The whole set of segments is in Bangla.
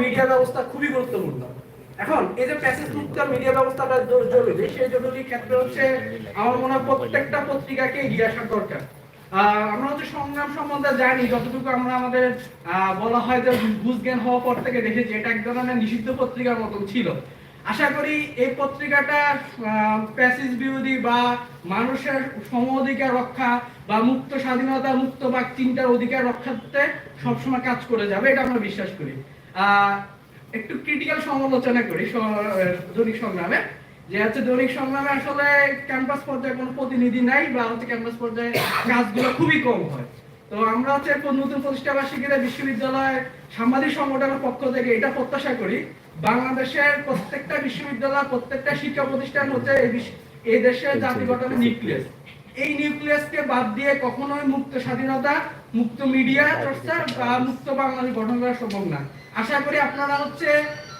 মিডিয়া ব্যবস্থা খুবই গুরুত্বপূর্ণ। এখন এই যে প্যাসেজ মিডিয়া ব্যবস্থাটা জরুরি জরুরি ক্ষেত্রে হচ্ছে আমার মনে হয় প্রত্যেকটা পত্রিকাকে এগিয়ে আসার দরকার আমরা হচ্ছে সংগ্রাম সম্বন্ধে জানি, যতটুকু আমরা আমাদের বলা হয় যে বুঝ জ্ঞান হওয়ার পর থেকে দেখেছি, এটা এক ধরনের নিষিদ্ধ পত্রিকার মতন ছিল। আশা করি এই পত্রিকাটা প্যাসিজ বিরোধী বা মানুষের সম অধিকার রক্ষা বা মুক্ত স্বাধীনতা মুক্ত বাক চিন্তার অধিকার রক্ষার্থে সবসময় কাজ করে যাবে, এটা আমরা বিশ্বাস করি। একটু ক্রিটিক্যাল সমালোচনা করি দৈনিক সংগ্রামে। যে হচ্ছে দৈনিক সংগ্রামে আসলে ক্যাম্পাস পর্যায়ে কোনো প্রতিনিধি নাই বা হচ্ছে ক্যাম্পাস পর্যায়ে কাজগুলো খুবই কম হয়। তো আমরা হচ্ছে নতুন প্রতিষ্ঠা বার্ষিকীতে বিশ্ববিদ্যালয় সাংবাদিক সংগঠনের পক্ষ থেকে এটা প্রত্যাশা করি। বাংলাদেশের প্রত্যেকটা বিশ্ববিদ্যালয়, প্রত্যেকটা শিক্ষা প্রতিষ্ঠান হচ্ছে এই দেশের জাতি গঠনের নিউক্লিয়াস এই নিউক্লিয়াসকে বাদ দিয়ে কখনোই মুক্ত স্বাধীনতা, মুক্ত মিডিয়া চর্চা বা মুক্ত বাংলাদেশ গঠন করা সম্ভব না। আশা করি আপনারা হচ্ছে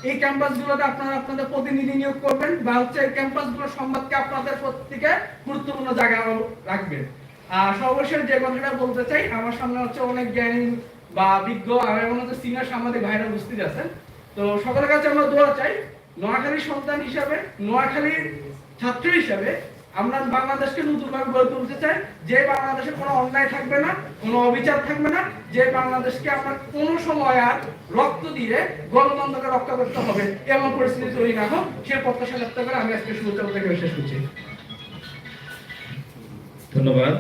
এই ক্যাম্পাসগুলোতে আপনারা আপনাদের প্রতিনিধি নিয়োগ করবেন বা হচ্ছে এই ক্যাম্পাসগুলোর সংবাদকে আপনাদের প্রত্যেকে গুরুত্বপূর্ণ জায়গায় রাখবেন। আর সর্বশেষ যে কথাটা বলতে চাই, আমার সামনে হচ্ছে অনেক জ্ঞানী বা বিজ্ঞ আর এমন হচ্ছে সিনিয়র সাংবাদিক ভাইরা উপস্থিত আছেন। তো সকলের কাছে আমরা দোয়া চাই, নোয়াখালীর সন্তান হিসাবে, নোয়াখালীর ছাত্র হিসাবে আমরা বাংলাদেশকে নতুন ভাবে গড়ে তুলতে চাই। যে বাংলাদেশে কোনো অন্যায় থাকবে না, কোনো অবিচার থাকবে না, যে বাংলাদেশকে আমরা কোনো সময় আর রক্ত দিয়ে গণতন্ত্রকে রক্ষা করতে হবে, এমন পরিস্থিতি তৈরি না হোক, সে প্রত্যাশা ব্যক্ত করে আমি আজকে শুরু থেকে শেষ করছি। ধন্যবাদ,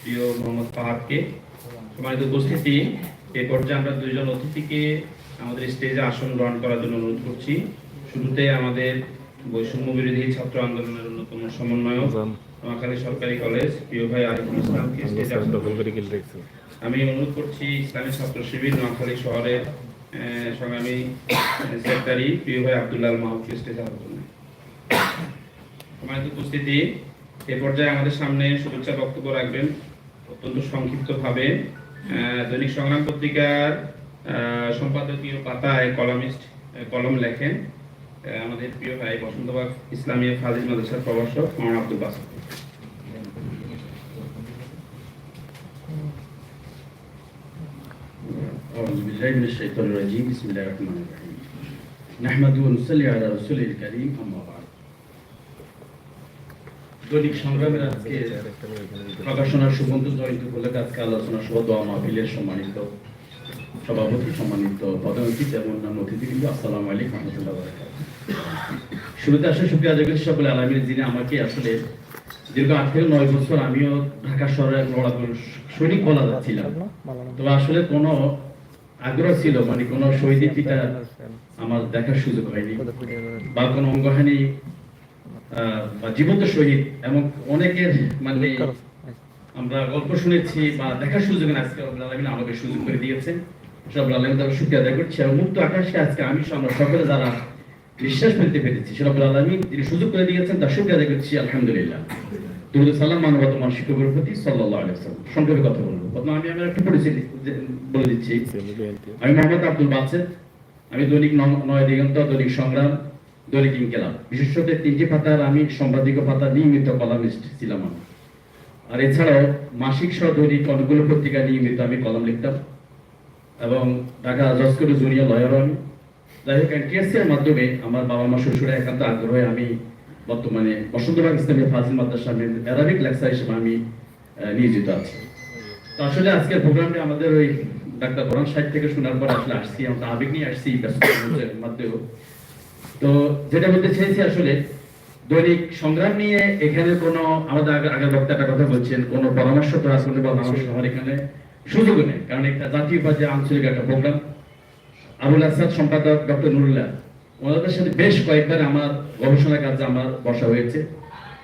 প্রিয় মোহাম্মদ পাহাড়কে সম্মানিত উপস্থিতি, এ পর্যায়ে আমরা দুইজন অতিথিকে আমাদের স্টেজে আসন গ্রহণ করার জন্য অনুরোধ করছি। শুরুতে আমাদের বৈষম্য বিরোধী ছাত্র আন্দোলনের অন্যতম সমন্বয়ক নোয়াখালী সরকারি কলেজ প্রিয় ভাই আরিফুল ইসলামকে আমি অনুরোধ করছি ইসলামী ছাত্র শিবির নোয়াখালী শহরের সংগ্রামী সেক্রেটারি প্রিয় ভাই আব্দুল্লাহ মাহবুব স্টেজে জন্য। উপস্থিতি এ পর্যায়ে আমাদের সামনে শুভেচ্ছা বক্তব্য রাখবেন অত্যন্ত সংক্ষিপ্ত ভাবে দৈনিক সংগ্রাম পত্রিকার আহ, সম্পাদকীয় পাতায় কলামিস্ট কলম লেখেন। আমাদের প্রিয় ভাই বসন্তবাগ ইসলামিয়া ফাজিল মাদ্রাসার প্রভাষক মাওলানা আব্দুল বাসিত أعوذ بالله من الشيطان الرجيم بسم الله الرحمن الرحيم نحمد ونصلي على رسوله الكريم أما بعد দৈনিক সংগ্রামের আজকে প্রকাশনার সুগন্ধ জয়ন্তী উপলক্ষে আজকে আলোচনা সভা দোয়া মাহফিলের সম্মানিত সভাপতি সম্মানিত পদাধিকারী এবং অন্যান্য অতিথিবৃন্দ আসসালামু আলাইকুম রহমতুল্লাহ বারাকাতুহু শুরুতে আসলে আদায় করি সকলে আলামিন যিনি আমাকে আসলে দীর্ঘ আট থেকে নয় বছর আমিও ঢাকা শহরের লড়া সৈনিক বলা যাচ্ছিলাম। তবে আসলে কোনো আগ্রহ ছিল মানে কোনো শহীদ পিতা আমার দেখার সুযোগ হয়নি বা কোনো অঙ্গহানি বা জীবন্ত শহীদ এবং অনেকের মানে আমরা গল্প শুনেছি বা দেখার সুযোগ না আজকে রব্বুল আলামিন আমাকে সুযোগ করে দিয়েছেন রব্বুল আলামিন তার শুকরিয়া আদায় করছি এবং মুক্ত আকাশে আজকে আমি, আমরা সকলে যারা বিশ্বাস পেতে পেরেছি। রব্বুল আলামিন যিনি সুযোগ করে দিয়েছেন, তার শুকরিয়া আদায় আলহামদুলিল্লাহ। দুরুদ সালাম, মানবত মান শিক্ষকের প্রতি সাল্লাল্লাহু আলাইহি ওয়াসাল্লাম। সংক্ষেপে কথা বলব। প্রথমে আমি আমার একটা যে- বলে দিচ্ছি। আমি মোহাম্মদ আব্দুল বাসেদ। আমি দৈনিক নয় দিগন্ত, দৈনিক সংগ্রাম, দৈনিক ইনকেলাব। বিশেষত তিনটি পাতার আমি সম্পাদকীয় পাতা নিয়মিত কলামিস্ট ছিলাম আর এছাড়াও মাসিক সহ দৈনিক অনেকগুলো পত্রিকা নিয়মিত আমি কলম লিখতাম। এবং ঢাকা জসকর জুনিয়র লয়ারও আমি। যাই হোক মাধ্যমে আমার বাবা মা শ্বশুরে একান্ত আগ্রহে আমি বর্তমানে বসন্তবাগ ইসলামী ফাজিল অ্যারাবিক লেকচার হিসেবে আমি নিয়োজিত আছি। তো আসলে আজকের প্রোগ্রামটি আমাদের ওই ডাক্তার থেকে শোনার পর আসলে আসছি আবেগ নিয়ে আসছি তো যেটা বলতে চেয়েছি আসলে, দৈনিক সংগ্রাম নিয়ে এখানে কোনো আমাদের আগে, আগের বক্তা একটা কথা বলছেন, কোনো পরামর্শ তো আসলে বা এখানে সুযোগ নেই। কারণ একটা জাতীয় পর্যায়ে আঞ্চলিক একটা প্রোগ্রাম আবুল আসাদ সম্পাদক ডক্টর নুরুল্লাহ, ওনাদের সাথে বেশ কয়েকবার আমার গবেষণা কাজে আমার বসা হয়েছে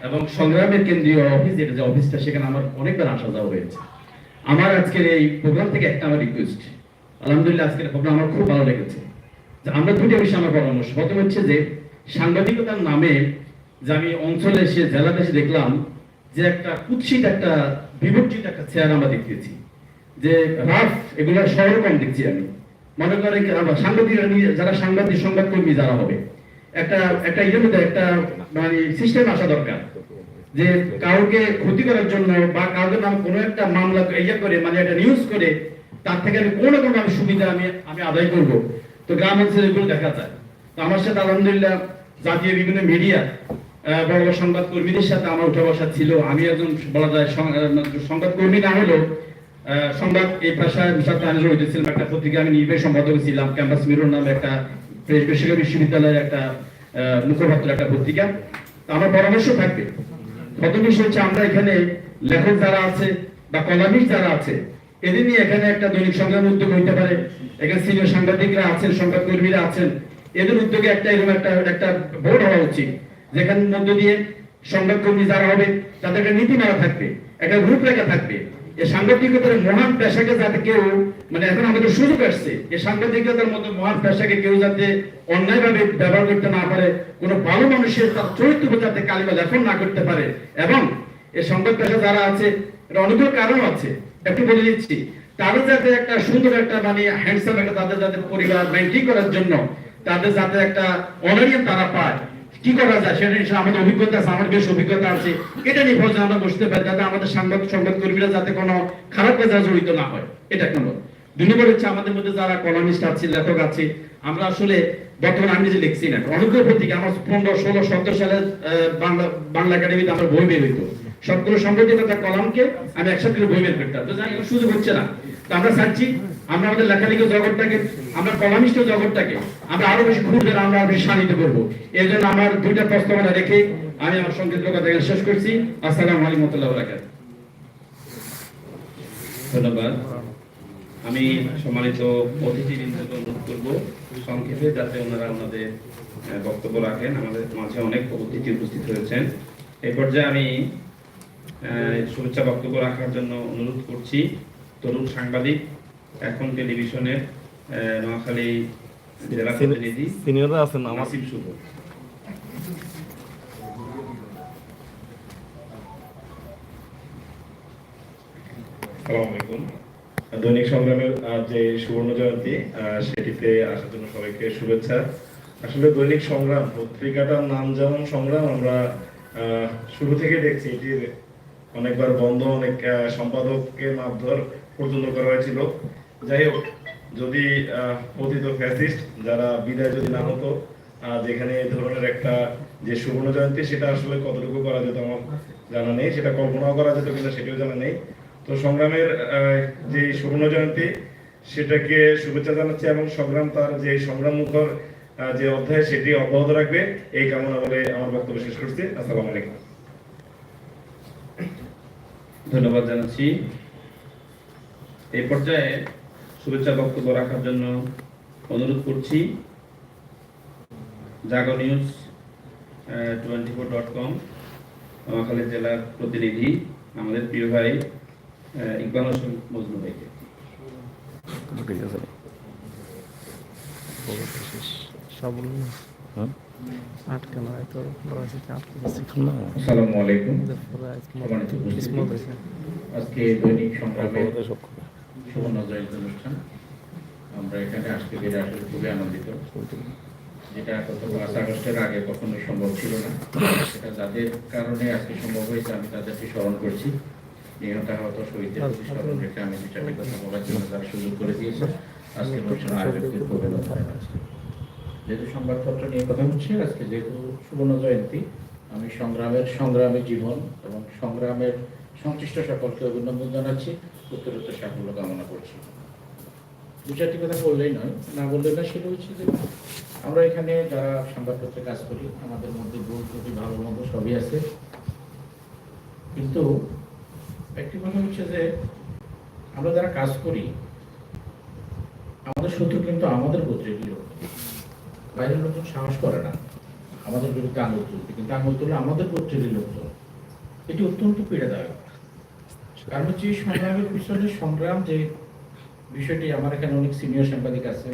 এবং সংগ্রামের কেন্দ্রীয় অফিস, যেটা যে অফিসটা, সেখানে আমার অনেকবার আসা যাওয়া হয়েছে। আমার আজকের এই প্রোগ্রাম থেকে একটা আমার রিকোয়েস্ট আলহামদুলিল্লাহ, আজকের প্রোগ্রাম আমার খুব ভালো লেগেছে। যে আমরা দুটো বিষয় আমার পরামর্শ। প্রথম হচ্ছে যে, সাংবাদিকতার নামে যে আমি অঞ্চলে এসে, জেলাতে এসে দেখলাম যে একটা কুৎসিত একটা, বিবর্জিত একটা চেয়ার আমরা দেখতেছি। যে রাফ, এগুলো শহরে কম দেখছি আমি। মনে করে সাংবাদিকরা নিয়ে যারা সাংবাদিক সংবাদকর্মী যারা হবে একটা একটা ইয়ের মধ্যে একটা মানে সিস্টেম আসা দরকার। যে কাউকে ক্ষতি করার জন্য বা কাউকে নাম কোনো একটা মামলা ইয়ে করে মানে একটা নিউজ করে তার থেকে আমি কোনো কোনো আমি সুবিধা আমি আমি আদায় করব। তো গ্রাম অঞ্চলে এগুলো দেখা যায়। তো আমার সাথে আলহামদুলিল্লাহ জাতীয় বিভিন্ন মিডিয়া বড় বড় সংবাদ কর্মীদের সাথে আমার উঠা বসা ছিল। আমি একজন বলা যায় সং- আহ, সংবাদ কর্মী না হলেও সংবাদ এই ভাষায় সাথে আমি জড়িত ছিলাম একটা পত্রিকা আমি নির্বাহী সম্পাদক ছিলাম ক্যাম্পাস মিরর নামে একটা বেসরকারি বিশ্ববিদ্যালয়ের একটা মুখপাত্র একটা পত্রিকা। আমার পরামর্শ থাকবে। প্রথম বিষয় হচ্ছে, আমরা এখানে লেখক যারা আছে বা কলামিস্ট যারা আছে, এদের নিয়ে এখানে একটা দৈনিক সংগ্রাম উদ্যোগ হইতে পারে। এখানে সিনিয়র সাংবাদিকরা আছেন সংবাদ কর্মীরা আছেন। এদের উদ্যোগে একটা এরকম একটা একটা বোর্ড হওয়া উচিত যেখানে মধ্য দিয়ে সংবাদ কর্মী যারা হবে, তাদের একটা নীতিমালা থাকবে, একটা রূপরেখা থাকবে। এই সাংবাদিকতার মহান পেশাকে যাতে কেউ মানে এখন আমাদের সুযোগ আসছে এই সাংবাদিকতার মতো মহান পেশাকে কেউ যাতে অন্যায়ভাবে ব্যবহার করতে না পারে, কোনো ভালো মানুষের তার চরিত্র যাতে কালিমা লেখন না করতে পারে, এবং এই সংবাদ পেশা যারা আছে, এর অনেকগুলো কারণ আছে। একটু বলে দিচ্ছি, তাদের যাতে একটা সুন্দর একটা মানে হ্যান্ডসাম একটা, তাদের যাতে পরিবার মেনটেন করার জন্য, তাদের যাতে একটা অনারিয়াম তারা পায়। কি করা যায়? সেটা আমাদের অভিজ্ঞতা আছে, আমার বেশ অভিজ্ঞতা আছে। এটা নিয়ে আমরা বসতে পারি, যাতে আমাদের সাংবাদ কর্মীরা যাতে কোনো খারাপ জড়িত না হয়। এটা কোনো দুই নম্বর হচ্ছে আমাদের মধ্যে যারা আছে, লেখক আছে, আমরা আসলে বর্তমানে আমি যে লিখছি না অনেকগুলো পত্রিকা, আমার পনেরো, ষোলো সতেরো সালে বাংলা বাংলা একাডেমিতে আমার বই বের হইতো। সবগুলো সংগঠিত কলামকে আমি একসাথে করে বই বের করতাম। তো যাই সুযোগ হচ্ছে না। তো আমরা চাচ্ছি আমরা আমাদের লেখালেখি জগৎটাকে, আমরা কলামিষ্ট জগৎটাকে, আমরা আরও বেশি ঘুরবে আমরা আরও বেশি শানিত করব এই জন্য আমার দুইটা প্রস্তাবনা রেখে আমি আমার সংক্ষিপ্ত কথা শেষ করছি। আসসালামু আলাইকুম রহমতুল্লাহ ধন্যবাদ। আমি সম্মানিত অতিথিবৃন্দকে অনুরোধ করব, সংক্ষেপে যাতে ওনারা ওনাদের বক্তব্য রাখেন। আমাদের মাঝে অনেক অতিথি উপস্থিত হয়েছেন। এই পর্যায়ে আমি শুভেচ্ছা বক্তব্য রাখার জন্য অনুরোধ করছি। তরুণ সাংবাদিক এখন টেলিভিশনের নোয়াখালী জেলা প্রতিনিধি সিনিয়ররা আছেন আমার। নাসিম শুভ। আসসালামু আলাইকুম। দৈনিক সংগ্রামের যে সুবর্ণ জয়ন্তী আহ, সেটিতে আসার জন্য সবাইকে শুভেচ্ছা। আসলে দৈনিক সংগ্রাম পত্রিকাটার নাম যেমন সংগ্রাম আমরা আহ, শুরু থেকে দেখছি এটির অনেকবার বন্ধ, অনেক সম্পাদককে মারধর পর্যন্ত করা হয়েছিল। যাই হোক, যদি পতিত ফ্যাসিস্ট, যারা বিদায় যদি না হতো যেখানে এই ধরনের একটা যে সুবর্ণ জয়ন্তী, সেটা আসলে কতটুকু করা যেত আমার জানা নেই, সেটা কল্পনাও করা যেত কিনা সেটাও জানা নেই। তো সংগ্রামের যে সুবর্ণ জয়ন্তী, সেটাকে শুভেচ্ছা জানাচ্ছি এবং সংগ্রাম তার যে সংগ্রাম মুখর যে অধ্যায়, সেটি অব্যাহত রাখবে। এই কামনা বলে আমার বক্তব্য শেষ করছি। আসসালামু আলাইকুম। ধন্যবাদ জানাচ্ছি। এই পর্যায়ে শুভেচ্ছা বক্তব্য রাখার জন্য অনুরোধ করছি। Jago News twenty four dot com Noakhali জেলার প্রতিনিধি আমাদের প্রিয় ভাই ইকবাল হোসেন মজনু ভাইকে। ঠিক আছে হ্যাঁ? আটকে না তো রয়েছে আটকে না আসসালামু আলাইকুম। কিসমত হয়েছে আজকে দৈনিক সংগ্রামের অপরাধে সুবর্ণ জয়ন্তী অনুষ্ঠান। আমরা এখানে আসতে পেরে আসলে খুবই আনন্দিত। যেটা গত পাঁচ আগস্টের আগে কখনোই সম্ভব ছিল না। সেটা যাদের কারণে আজকে সম্ভব হয়েছে আমি তাদেরকে স্মরণ করছি। নিহত আহত শহীদদের প্রতি স্মরণ রেখে আমি দু চারটি কথা বলার জন্য তারা সুযোগ করে দিয়েছে। আজকে অনুষ্ঠান ধন্যবাদ জানাচ্ছি যেহেতু সংবাদপত্র নিয়ে কথা হচ্ছে, আজকে যেহেতু সুবর্ণ জয়ন্তী, আমি সংগ্রামের সংগ্রামী জীবন এবং সংগ্রামের সংশ্লিষ্ট সকলকে অভিনন্দন জানাচ্ছি, উত্তরোত্তর সাফল্য কামনা করছি। দু চারটি কথা বললেই নয়, না বললে না সেটা হচ্ছে যে আমরা এখানে যারা সংবাদপত্রে কাজ করি, আমাদের মধ্যে ভুল ত্রুটি, ভালো মন্দ সবই আছে। কিন্তু একটি কথা হচ্ছে যে আমরা যারা কাজ করি, আমাদের শত্রু কিন্তু আমাদের গোত্রেরই লোক। বাইরের লোকজন সাহস করে না। আমাদের বিরুদ্ধে আঙুল তুলতে। কিন্তু আঙুল তুলে আমাদের গোত্রেরই লোকজন। এটি অত্যন্ত পীড়াদায়ক। কারণ হচ্ছে সংগ্রামের পিছনে সংগ্রাম যে বিষয়টি আমার এখানে অনেক সিনিয়র সাংবাদিক আছে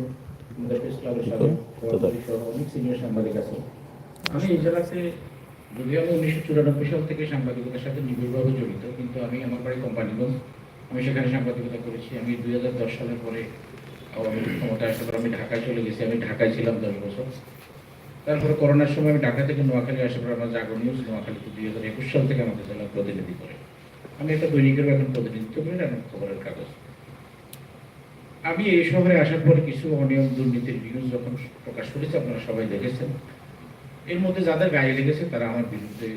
অনেক সিনিয়র সাংবাদিক আছে। আমি এই জেলাতে যদিও আমি উনিশশো চুরানব্বই সাল থেকে সাংবাদিকতার সাথে নিবিড়ভাবে জড়িত কিন্তু আমি আমার বাড়ি কোম্পানিগঞ্জ। আমি সেখানে সাংবাদিকতা করেছি। আমি দুই হাজার দশ সালের পরে আওয়ামী লীগ ক্ষমতায় আসার পর আমি ঢাকায় চলে গেছি, আমি ঢাকায় ছিলাম দশ বছর। তারপরে করোনার সময় আমি ঢাকা থেকে নোয়াখালী আসার পর আমার জাগর নিউজ নোয়াখালীতে দুই হাজার একুশ সাল থেকে আমাদের জেলা প্রতিনিধি করে। আমি একটা দৈনিকের এখন প্রতিনিধিত্ব করি, আর খবরের কাগজ। আমি এই শহরে আসার পরে কিছু অনিয়ম, দুর্নীতির নিউজ যখন প্রকাশ করেছে, আপনারা সবাই দেখেছেন। এর মধ্যে যাদের গায়ে লেগেছে, তারা আমার বিরুদ্ধে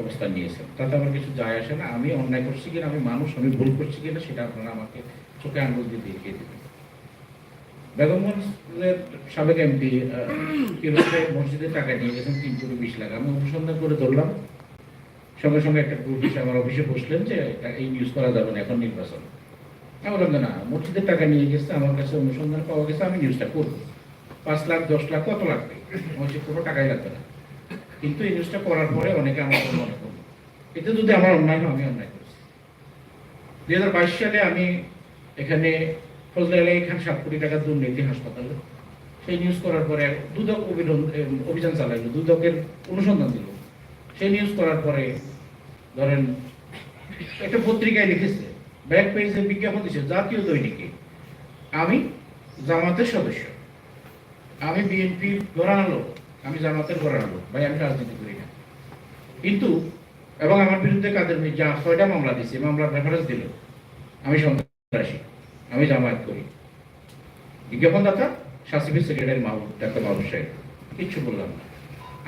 অবস্থান নিয়েছেন। তাতে আমার কিছু যায় আসে না। আমি অন্যায় করছি কিনা, আমি মানুষ, আমি ভুল করছি কিনা, সেটা আপনারা আমাকে চোখে আঙুল দিয়ে দেখিয়ে দেবেন। বেগমগঞ্জের সাবেক এমপি মসজিদের টাকা নিয়ে গেছেন, তিন কোটি বিশ লাখ। আমি অনুসন্ধান করে ধরলাম। সঙ্গে সঙ্গে একটা গ্রুপ এসে আমার অফিসে বসলেন যে এই নিউজ করা যাবে না, এখন নির্বাচন। আমি বললাম, না মসজিদের টাকা নিয়ে গেছে, আমার কাছে অনুসন্ধান পাওয়া গেছে, আমি নিউজটা করব। পাঁচ লাখ, দশ লাখ, কত লাগবে? হচ্ছে কোনো টাকাই লাগবে না। কিন্তু এই নিউজটা করার পরে অনেকে আমার মনে করল। এতে যদি আমার অন্যায় হয়, আমি অন্যায় করছি। দুই হাজার বাইশ সালে আমি এখানে ফজলে আলাই খান সাত কোটি টাকার দুর্নীতি হাসপাতালে। সেই নিউজ করার পরে দুদক অভিযান চালাইলো, দুদকের অনুসন্ধান দিল। সেই নিউজ করার পরে ধরেন, একটা পত্রিকায় লিখেছে, ব্যাক পেজে বিজ্ঞাপন দিচ্ছে জাতীয় দৈনিকে। আমি জামাতের সদস্য। আমি বিএনপি গড়ানো আমি জামাতের গড়ানো লোক। ভাই, আমি রাজনীতি করি না। কিন্তু, এবং আমার বিরুদ্ধে কাদের যা ছয়টা মামলা দিচ্ছে মামলার রেফারেন্স দিল। আমি সন্ত্রাসী। আমি জামায়াত করি। বিজ্ঞাপনদাতা শাসিফের সেক্রেটারি মাহবুব ডাক্তার মাহবুব সাহেব। কিচ্ছু বললাম না।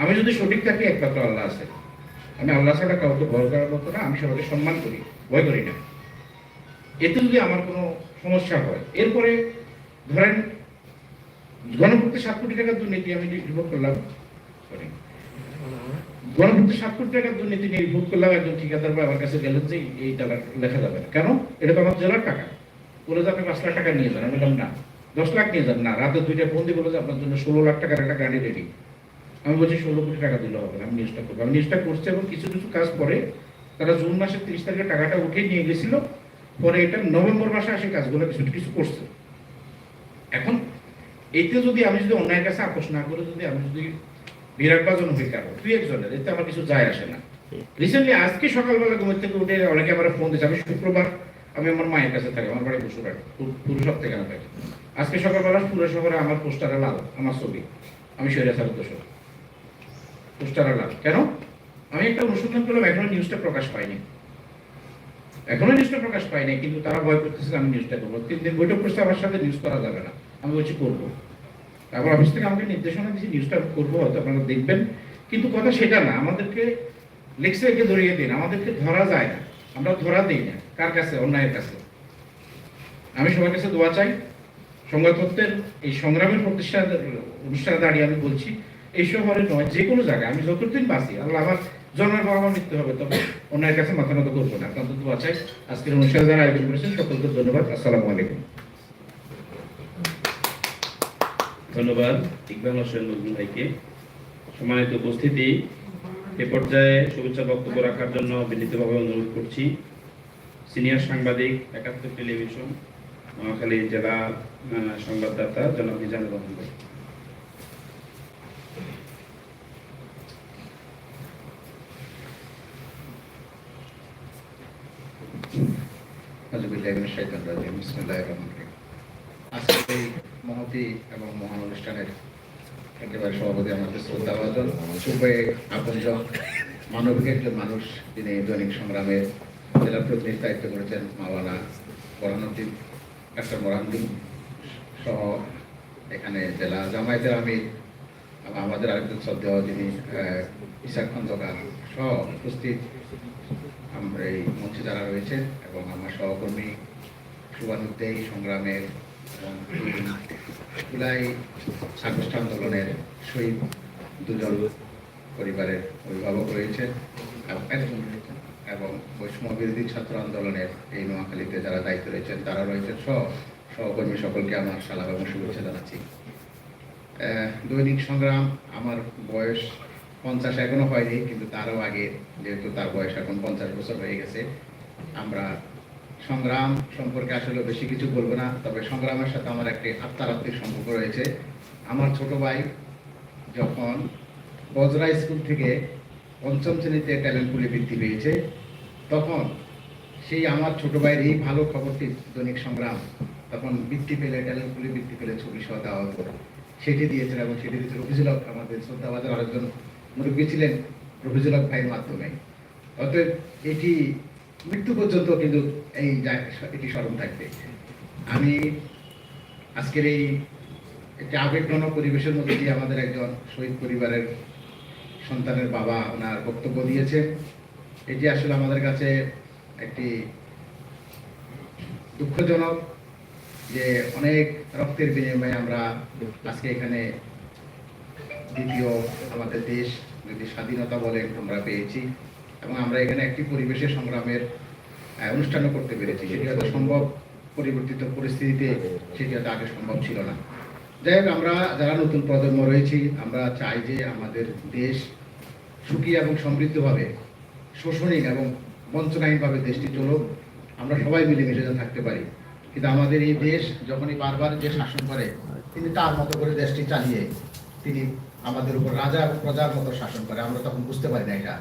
আমি যদি সঠিক থাকি, একমাত্র আল্লাহ আছে। আমি আল্লাহ ছাড়া কাউকে ভয় করার মতো না, আমি সবাইকে সম্মান করি, ভয় করি না। এতে যদি আমার কোনো সমস্যা হয়, এরপরে ধরেন গণভুক্ত সাত কোটি টাকার দুর্নীতি আমি রিপোর্ট করলাম. গণভুক্ত সাত কোটি টাকার দুর্নীতি নিয়ে রিপোর্ট করলাম, একজন ঠিকাদার বা আমার কাছে গেলেন যে এই টাকা লেখা যাবে না। কেন? এটা তো আমার জেলার টাকা। বলে যে আপনি পাঁচ লাখ টাকা নিয়ে যান আমি বললাম না দশ লাখ নিয়ে যান না রাতে দুইটা বন্দি বলে যে আপনার জন্য ষোলো লাখ টাকার একটা গাড়ি রেডি আমি বলছি ষোলো কোটি টাকা দিলে হবে আমি নিউজটা করব। আমি নিউজটা করছি এবং কিছু কিছু কাজ পরে তারা জুন মাসের তিরিশ তারিখে টাকাটা উঠিয়ে নিয়ে গেছিল। পরে এটা নভেম্বর মাসে আসে কাজগুলো কিছু কিছু করছে। এখন এতে যদি আমি যদি অন্যায়ের কাছে আপোষ না করে যদি আমি যদি বিরাট বাজন হয়ে কারও তুই একজনের এতে আমার কিছু যায় আসে না। রিসেন্টলি আজকে সকালবেলা ঘুমের থেকে উঠে অনেকে আমার ফোন দিচ্ছে আমি শুক্রবার আমি আমার মায়ের কাছে থাকি, আমার বাড়ি বসুরহাট, পুরো সব থেকে থাকি আজকে সকালবেলা পুরো শহরে আমার পোস্টারে লাল, আমার ছবি। আমি সৈরা সারুদ্দ পোস্টারে লাল। কেন? আমি একটা অনুসন্ধান করলাম, এখনও নিউজটা প্রকাশ পাইনি। এখনও নিউজটা প্রকাশ পাইনি, কিন্তু তারা ভয় করতেছে আমি নিউজটা করব। তিন দিন বৈঠক করছে, আমার সাথে নিউজ করা যাবে না। আমি বলছি, করব। তারপর অফিস থেকে আমাকে নির্দেশনা দিয়েছি নিউজটা করব, হয়তো আপনারা দেখবেন। কিন্তু কথা সেটা না, আমাদেরকে লেক্সে একে ধরিয়ে দিন, আমাদেরকে ধরা যায় না। আমরা ধরা দিই না। কার কাছে? অন্যায়ের কাছে। আমি সবার কাছে দোয়া চাই। সংবাদপত্রের এই সংগ্রামের প্রতিষ্ঠান অনুষ্ঠানে দাঁড়িয়ে আমি বলছি, এই শহরে নয়, যে কোনো জায়গায় আমি যতদিন বাঁচি, আল্লাহ আমার জন্মের পর আমার মৃত্যু হবে, তবে অন্যায়ের কাছে মাথা নত করব না। আপনাদের দোয়া চাই। আজকের অনুষ্ঠানে যারা আয়োজন করেছেন সকলকে ধন্যবাদ। আসসালামু আলাইকুম। ধন্যবাদ ইকবাল হোসেন নজরুল ভাইকে। সম্মানিত উপস্থিতি, এ পর্যায়ে শুভেচ্ছা বক্তব্য রাখার জন্য বিনীতভাবে অনুরোধ করছি। সিনিয়র সাংবাদিক একাত্তর টেলিভিশন নোয়াখালী জেলা সংবাদদাতা জনাব মিজানুর রহমান ভাই। আজকের মহতি এবং মহান অনুষ্ঠানের একেবারে সভাপতি আমাদের আপনজন মানবিক একজন মানুষ তিনি দৈনিক সংগ্রামে জেলা প্রতিনিধির দায়িত্ব করেছেন মাওলানা বরানুদ্দিন ডাক্তার বরানুদ্দিন সহ এখানে জেলা জামায়াতের আমি আমাদের আরেকজন শ্রদ্ধেয় যিনি ইসাক খন্দকার সহ উপস্থিত আমরা এই মঞ্চে যারা রয়েছেন এবং আমার সহকর্মী শুভানুদ্দেই সংগ্রামের জুলাই আগস্ট আন্দোলনের শহীদ দুজন পরিবারের অভিভাবক রয়েছে এবং রয়েছেন এবং বৈষম্য বিরোধী ছাত্র আন্দোলনের এই নোয়াখালীতে যারা দায়িত্ব রয়েছেন, তারা রয়েছেন সহ, সহকর্মী সকলকে আমার সালাম এবং শুভেচ্ছা জানাচ্ছি। দৈনিক সংগ্রাম, আমার বয়স পঞ্চাশ এখনও হয়নি, কিন্তু তারও আগে, যেহেতু তার বয়স এখন পঞ্চাশ বছর হয়ে গেছে, আমরা সংগ্রাম সম্পর্কে আসলে বেশি কিছু বলব না, তবে সংগ্রামের সাথে আমার একটি আত্মারাত্মিক সম্পর্ক রয়েছে। আমার ছোট ভাই যখন বজরা স্কুল থেকে পঞ্চম শ্রেণীতে ট্যালেন্ট বৃদ্ধি পেয়েছে তখন সেই আমার ছোট ভাইয়ের এই ভালো খবরটি দৈনিক সংগ্রাম। তখন বৃত্তি পেলে, ট্যালেন্ট পুলে বৃত্তি পেলে ছবি সহ দেওয়া হতো। সেটি দিয়েছেন এবং সেটি দিয়েছে রফিজুলক আমাদের শ্রদ্ধাবাদের আরেকজন মুরব্বী ছিলেন রফিজুলক ভাইয়ের মাধ্যমে। অতএব এটি মৃত্যু পর্যন্ত কিন্তু এই এটি স্মরণ থাকবে। আমি আজকের এই একটি আবেগঘন পরিবেশের মধ্যে দিয়ে আমাদের একজন শহীদ পরিবারের সন্তানের বাবা ওনার বক্তব্য দিয়েছেন। এটি আসলে আমাদের কাছে একটি দুঃখজনক যে অনেক রক্তের বিনিময়ে আমরা আজকে এখানে দ্বিতীয় আমাদের দেশ, যদি স্বাধীনতা বলেন আমরা পেয়েছি এবং আমরা এখানে একটি পরিবেশে সংগ্রামের অনুষ্ঠানও করতে পেরেছি। সেটি হয়তো সম্ভব পরিবর্তিত পরিস্থিতিতে, সেটি হয়তো আগে সম্ভব ছিল না। যাই হোক, আমরা যারা নতুন প্রজন্ম রয়েছি, আমরা চাই যে আমাদের দেশ সুখী এবং সমৃদ্ধভাবে শোষণীয় এবং বঞ্চনাহীনভাবে দেশটি চলুক, আমরা সবাই মিলেমিশে যেন থাকতে পারি। কিন্তু আমাদের এই দেশ যখনই বারবার যে শাসন করে, তিনি তার মতো করে দেশটি চালিয়ে তিনি আমাদের উপর রাজা এবং প্রজার মতো শাসন করে। আমরা তখন বুঝতে পারি না এটা।